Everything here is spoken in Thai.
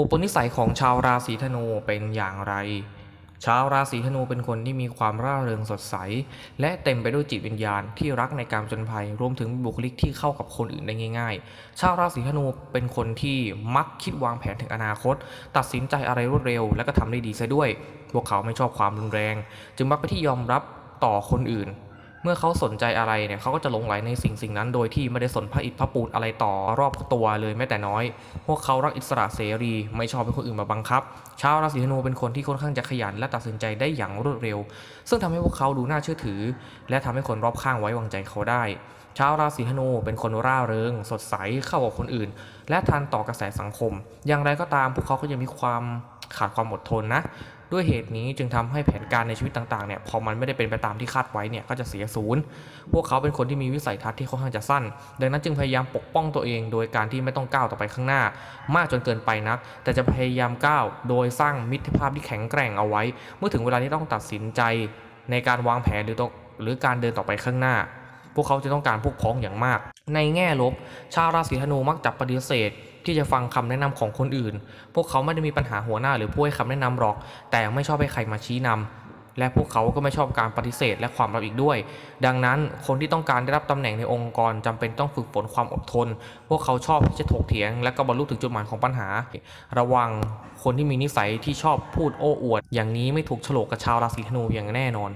อุปนิสัยของชาวราศีธนูเป็นอย่างไร ชาวราศีธนูเป็นคนที่มีความร่าเริงสดใส และเต็มไปด้วยจิตวิญญาณที่รักในการจนภัย รวมถึงบุคลิกที่เข้ากับคนอื่นได้ง่าย ๆ ชาวราศีธนูเป็นคนที่มักคิดวางแผนถึงอนาคต ตัดสินใจอะไรรวดเร็ว และก็ทำได้ดีซะด้วย พวกเขาไม่ชอบความรุนแรง จึงมักไปที่ยอมรับต่อคนอื่น เมื่อเขาสนใจอะไรเนี่ยเขาก็จะหลงไหลในสิ่งสิ่งนั้นโดยที่ไม่ได้สนพระอิฐพระปูนอะไรต่อรอบตัวเลยแม้แต่น้อย พวกเขารักอิสระเสรี ไม่ชอบให้คนอื่นมาบังคับ ชาวราศีธนูเป็นคนที่ค่อนข้างจะขยันและตัดสินใจได้อย่างรวดเร็ว ซึ่งทำให้พวกเขาดูน่าเชื่อถือ และทำให้คนรอบข้างไว้วางใจเขาได้ ชาวราศีธนูเป็นคนร่าเริง สดใสเข้ากับคนอื่น และทันต่อกระแสสังคม อย่างไรก็ตามพวกเขาก็ยังมีความขาดความอดทนนะ ด้วยเหตุนี้จึงทำให้แผนการในชีวิตต่างๆเนี่ยพอมันไม่ได้เป็นไปตามที่คาดไว้เนี่ยก็จะเสียศูนย์ พวกเขาเป็นคนที่มีวิสัยทัศน์ที่ค่อนข้างจะสั้น ดังนั้นจึงพยายามปกป้องตัวเอง โดยการที่ไม่ต้องก้าวต่อไปข้างหน้า มากจนเกินไปนัก แต่จะพยายามก้าวโดยสร้างมิตรภาพที่แข็งแกร่งเอาไว้ เมื่อถึงเวลาที่ต้องตัดสินใจในการวางแผนหรือต้อหรือการเดินต่อไปข้างหน้า พวกเขาจะต้องการพวกพ้องอย่างมาก ในแง่ลบ ชาวราศีธนูมักจะปฏิเสธ ที่จะฟังคำแนะนำของคนอื่น พวกเขาไม่ได้มีปัญหาหัวหน้าหรือผู้ให้คำแนะนำหรอก แต่ไม่ชอบให้ใครมาชี้นำและพวกเขาก็ไม่ชอบการปฏิเสธและความลับอีกด้วย ดังนั้นคนที่ต้องการได้รับตำแหน่งในองค์กรจำเป็นต้องฝึกฝนความอดทน พวกเขาชอบที่จะถกเถียง และก็บรรลุถึงจุดหมายของปัญหา ระวังคนที่มีนิสัยที่ชอบพูดโอ้อวด อย่างนี้ไม่ถูกโฉลกกับชาวราศีธนูอย่างแน่นอน